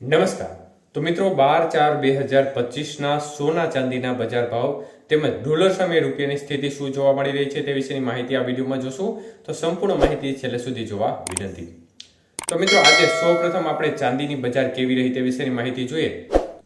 નમસ્કાર. તો મિત્રો, બાર ચાર બે હજાર પચીસના સોના ચાંદીના બજાર ભાવ તેમજ ડોલર સામે રૂપિયાની સ્થિતિ શું જોવા મળી રહી છે તે વિશેની માહિતી આ વિડીયોમાં જોશું. તો સંપૂર્ણ માહિતી છેલ્લે સુધી જોવા વિનંતી. તો મિત્રો, આજે સૌપ્રથમ આપણે ચાંદીની બજાર કેવી રહી તે વિશેની માહિતી જોઈએ.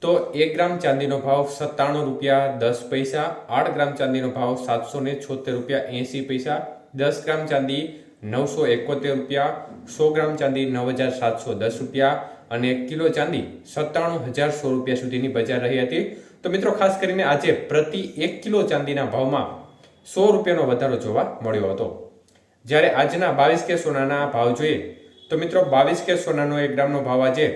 તો એક ગ્રામ ચાંદીનો ભાવ સત્તાણું રૂપિયા દસ પૈસા, આઠ ગ્રામ ચાંદીનો ભાવ સાતસો ને છોતેર રૂપિયા એંસી પૈસા, દસ ગ્રામ ચાંદી નવસો એકોતેર રૂપિયા, સો ગ્રામ ચાંદી નવ હજાર સાતસો દસ રૂપિયા અને એક કિલો ચાંદી સત્તાણું હજાર સો રૂપિયા સુધીની બજાર રહી હતી. તો મિત્રો, ખાસ કરીને આજે પ્રતિ એક કિલો ચાંદીના ભાવમાં સો રૂપિયાનો વધારો જોવા મળ્યો હતો. જ્યારે આજના બાવીસ કે સોનાના ભાવ જોઈએ, તો મિત્રો, બાવીસ કે સોનાનો એક ગ્રામનો ભાવ આજે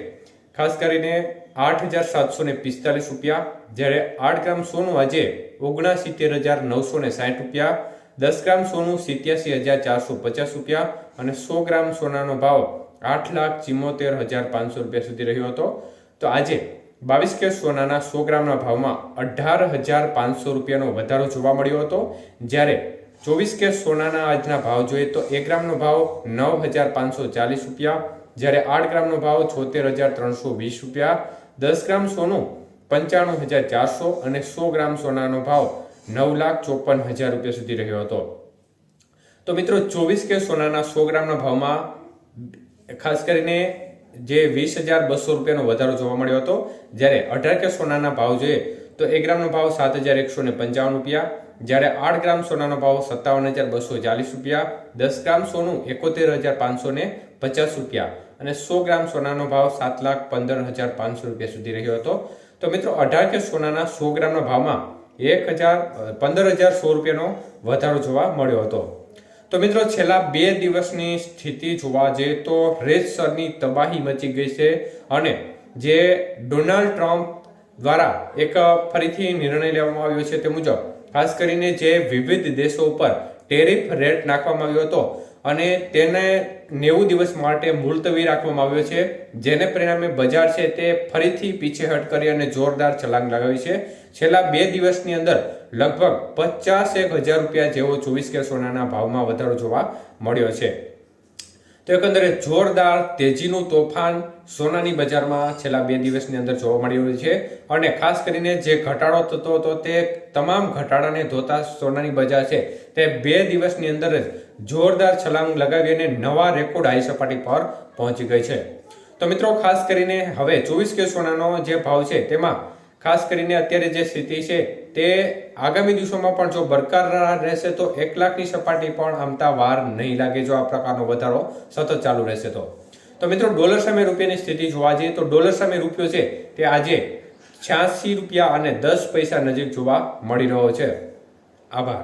ખાસ કરીને આઠ હજાર સાતસો ને પિસ્તાલીસ રૂપિયા, જ્યારે આઠ ગ્રામ સોનું આજે ઓગણસિત્તેર હજાર નવસો ને સાઠ રૂપિયા દસ ગ્રામ સોનું સિત્યાસી હજાર ચારસો પચાસ રૂપિયા અને સો ગ્રામ સોનાનો ભાવ આઠ લાખ ચિમ્મોતેર હજાર પાંચસો રૂપિયા સુધી રહ્યો હતો. તો આજે બાવીસ કે સોનાના સો ગ્રામના ભાવમાં અઢાર હજાર પાંચસો રૂપિયાનો વધારો જોવા મળ્યો હતો. જ્યારે ચોવીસ કે સોનાના આજના ભાવ જોઈએ તો એક ગ્રામનો ભાવ નવ હજાર પાંચસો ચાલીસ રૂપિયા, જ્યારે આઠ ગ્રામનો ભાવ છોતેર હજાર ત્રણસો વીસ રૂપિયા, દસ ગ્રામ સોનું પંચાણું હજાર ચારસો અને સો ગ્રામ સોનાનો ભાવ નવ લાખ ચોપન હજાર રૂપિયા સુધી રહ્યો હતો. તો મિત્રો, ચોવીસ કે સોનાના સો ગ્રામના ભાવમાં ખાસ કરીને જે વીસ હજાર બસો રૂપિયાનો વધારો જોવા મળ્યો હતો, જ્યારે અઢાર કે સોનાના ભાવ જોઈએ તો એક ગ્રામનો ભાવ સાત હજાર એકસો ને પંચાવન રૂપિયા, જ્યારે આઠ ગ્રામ સોનાનો ભાવ સત્તાવન હજાર બસો ચાલીસ રૂપિયા, દસ ગ્રામ સોનું એકોતેર હજાર પાંચસો ને પચાસ રૂપિયા અને સો ગ્રામ સોનાનો ભાવ સાત લાખ પંદર હજાર પાંચસો રૂપિયા સુધી રહ્યો હતો. તો મિત્રો, અઢાર કે સોનાના સો ગ્રામના ભાવમાં એક હજાર પંદર હજાર સો રૂપિયાનો વધારો જોવા મળ્યો હતો. તો મિત્રો, છેલ્લા બે દિવસની સ્થિતિ જોવા જઈએ તો રેતસરની તબાહી મચી ગઈ છે અને જે ડોનાલ્ડ ટ્રમ્પ દ્વારા એક ફરીથી નિર્ણય લેવામાં આવ્યો છે તે મુજબ, ખાસ કરીને જે વિવિધ દેશો ઉપર ટેરિફ રેટ નાખવામાં આવ્યો હતો અને તેને નેવું દિવસ માટે મુલતવી રાખવામાં આવ્યો છે. જેને પરિણામે બજાર છે તે ફરીથી પીછેહટ કરી અને જોરદાર છલાંગ લગાવી છે. છેલ્લા બે દિવસની અંદર લગભગ પચાસ હજાર રૂપિયા જેવો ચોવીસ કે સોનાના ભાવમાં વધારો જોવા મળ્યો છે. તો એકંદરે જોરદાર તેજીનું તોફાન સોનાની બજારમાં છેલ્લા બે દિવસની અંદર જોવા મળી રહ્યું છે. અને ખાસ કરીને જે ઘટાડો થતો હતો તે તમામ ઘટાડાને ધોતા સોનાની બજાર છે. તે બે દિવસની અંદર જ જોરદાર છલાંગ લગાવી અને નવા રેકોર્ડ હાઈ સપાટી પર પહોંચી ગઈ છે. તો મિત્રો, ખાસ કરીને હવે ચોવીસ કે સોનાનો જે ભાવ છે તેમાં ખાસ કરીને અત્યારે જે સ્થિતિ છે તે આગામી દિવસોમાં પણ જો બરકરાર રહેશે તો એક લાખની સપાટી પણ આમતા વાર નહીં લાગે જો આ પ્રકારનો વધારો સતત ચાલુ રહેશે તો. તો મિત્રો, ડોલર સામે રૂપિયાની સ્થિતિ જોવા જઈએ તો ડોલર સામે રૂપિયો છે તે આજે છ્યાસી રૂપિયા અને દસ પૈસા નજીક જોવા મળી રહ્યો છે. આભાર.